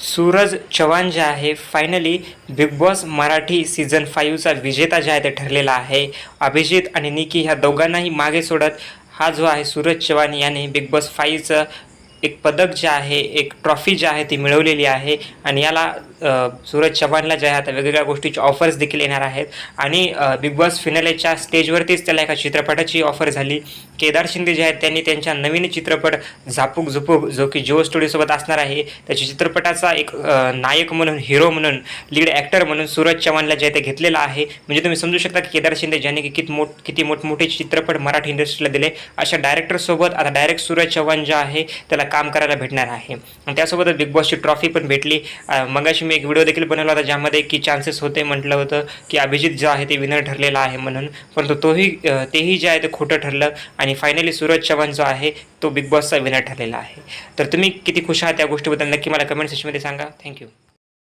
सूरज चव्हाण जे आहे finally Bigg Boss Marathi season फाईव्हचा विजेता जे आहे ते ठरलेला आहे. अभिजित आणि निकी ह्या दोघांनाही मागे सोडत हा जो आहे सूरज चव्हाण याने बिग बॉस फाईव्हचं एक पदक जे आहे एक ट्रॉफी जी आहे ती मिळवलेली आहे. आणि याला सूरज चव्हाणला जे आहे आता वेगवेगळ्या गोष्टीची ऑफर्स देखील येणार आहेत. आणि बिग बॉस फिनालेच्या स्टेजवरतीच त्याला एका चित्रपटाची ऑफर झाली. केदार शिंदे जे आहेत त्यांनी त्यांच्या नवीन चित्रपट झापूक झुपूक जो की जिओ स्टुडिओसोबत असणार आहे त्याच्या चित्रपटाचा एक नायक म्हणून हिरो म्हणून लीड ॲक्टर म्हणून सूरज चव्हाणला जे आहे ते घेतलेलं आहे. म्हणजे तुम्ही समजू शकता की केदार शिंदे ज्यांनी की किती मोठ किती मोठमोठे चित्रपट मराठी इंडस्ट्रीला दिले अशा डायरेक्टरसोबत आता डायरेक्ट सूरज चव्हाण जे आहे त्याला काम करायला भेटणार आहे. आणि त्यासोबतच बिग बॉसची ट्रॉफी पण भेटली. मगाशी मी एक व्हिडिओ देखील बनवला होता ज्यामध्ये की चान्सेस होते म्हटलं होतं की अभिजित जो आहे ते विनर ठरलेला आहे म्हणून. परंतु तोही तेही जे आहे ते खोटं ठरलं. आणि फायनली सूरज चव्हाण जो आहे तो बिग बॉसचा विनर ठरलेला आहे. तर तुम्ही किती खुश आहात त्या गोष्टीबद्दल नक्की मला कमेंट सेक्शनमध्ये सांगा. थँक्यू